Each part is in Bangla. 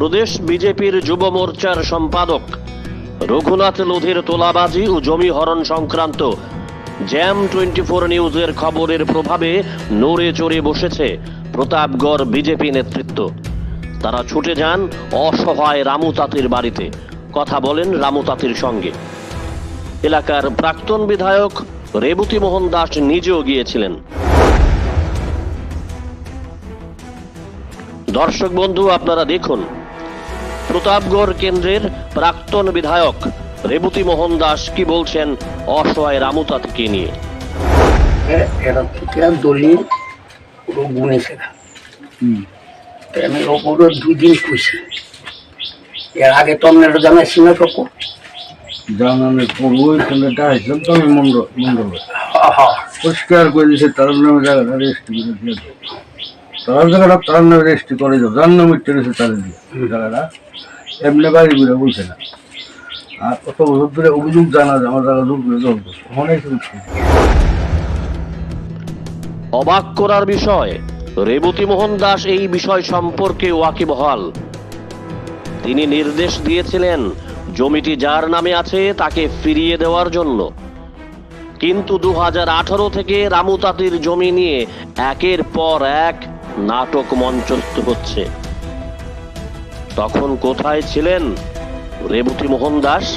প্রদেশ বিজেপির যুব মোর্চার সম্পাদক। রঘুনাথ লোধের তোলাবাজি ও জমি হরণ সংক্রান্ত জ্যাম টোয়েন্টি ফোর নিউজের খবরের প্রভাবে নড়ে চড়ে বসেছে প্রতাপগড় বিজেপি নেতৃত্ব। তারা ছুটে যান অসহায় রামু তাঁতির বাড়িতে। কথা বলেন রামু তাঁতির সঙ্গে। এলাকার প্রাক্তন বিধায়ক রেবতী মোহন দাস নিজেও গিয়েছিলেন। দর্শক বন্ধু, আপনারা দেখুন প্রতাপগড় কেন্দ্রের প্রাক্তন বিধায়ক রেবতী মোহন দাস কি বলছেন অসহায় রামুতাতিকে নিয়ে? এরা থেকে দলিল পুরো গুনেছে না। আমি ওপরে দুই খুশি এর আগে তো আপনারা জানাইছি না সব। জানানোর পূর্ব ওইখানটা আসলাম তো আমি মন্ডল মন্ডলে। হ্যাঁ হ্যাঁ। পরিষ্কার করে দিয়েছে তার নামে জায়গাটা করে। তার করে জায়গাটা এমনি বাড়ি ঘুরে বলছে না। আর কত বছর ধরে অভিযোগ জানা যায়, আমার জায়গা দূর অনেক অবাক করার বিষয়, রেবতী মোহন দাস এই বিষয় সম্পর্কে ওয়াকিবহাল তিনি নির্দেশ দিয়েছিলেন, জমিটি যার নামে আছে তাকে ফিরিয়ে দেওয়ার জন্য। কিন্তু দু হাজার আঠারো থেকে রামু তাঁতির জমি নিয়ে একের পর এক নাটক মঞ্চস্থ হচ্ছে। তখন কোথায় ছিলেন রেবতী মোহন দাস?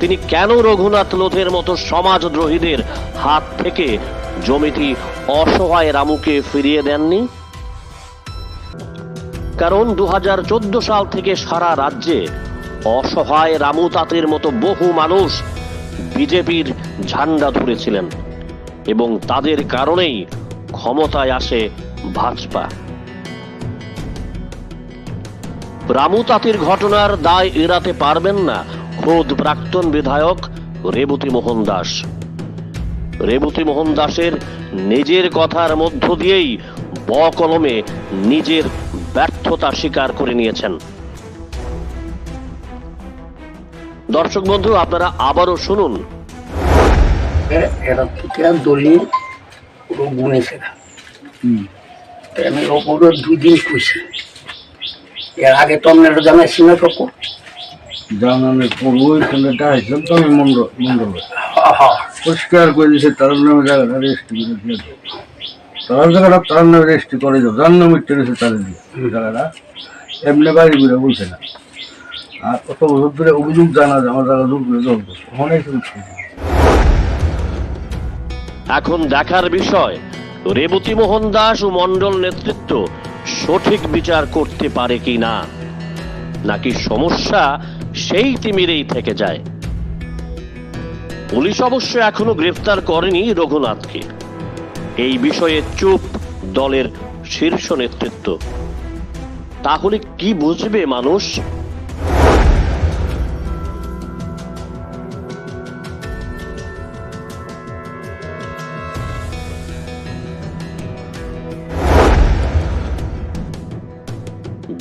তিনি কেন রঘুনাথ লোধের মতো সমাজদ্রোহীদের হাত থেকে জমিটি অসহায় রামুকে ফিরিয়ে দেননি? কারণ দু হাজার চোদ্দ সাল থেকে সারা রাজ্যে অসহায় রামু তাঁতের মতো বহু মানুষ বিজেপির ঝান্ডা ধরেছিলেন এবং তাদের কারণেই ক্ষমতায় আসে ভাজপা। রামু তাঁতির ঘটনার দায় এড়াতে পারবেন না খোদ প্রাক্তন বিধায়ক রেবতী মোহন দাস। রেবতী মোহন দাসের নিজের কথার মধ্য দিয়েই ব কলমে নিজের ব্যর্থতা স্বীকার করে নিয়েছেন। দর্শক বন্ধু আপনারা আবারও শুনুন। এরা থেকে দলিল পুরো গুনেছে না। তো আমি ওপরে দুদিন খুশি এর আগে তো আপনারা জানাইছি না সব জানানোর পূর্ব ওইখানটা আসলাম তো আমি মন্ডল মন্ডলে পরিষ্কার করে দিয়েছে তার নামে জায়গাটা রেজিস্ট্রি করে দিয়ে তার জায়গাটা তার নামে রেজিস্ট্রি করে দাও যার নামে টেরেছে তার দিয়ে জায়গাটা এমনি বাড়ি ঘুরে বলছে না। আর কত বছর ধরে অভিযোগ জানা যায় আমার জায়গা দূর করে জল অনেক কিছু। এখন দেখার বিষয় রেবতী মোহন দাস ও মন্ডল নেতৃত্ব সঠিক বিচার করতে পারে কি না? নাকি সমস্যা সেই তিমিরেই থেকে যায়? পুলিশ অবশ্য এখনও গ্রেফতার করেনি রঘুনাথকে। এই বিষয়ে চুপ দলের শীর্ষ নেতৃত্ব। তাহলে কি বুঝবে মানুষ?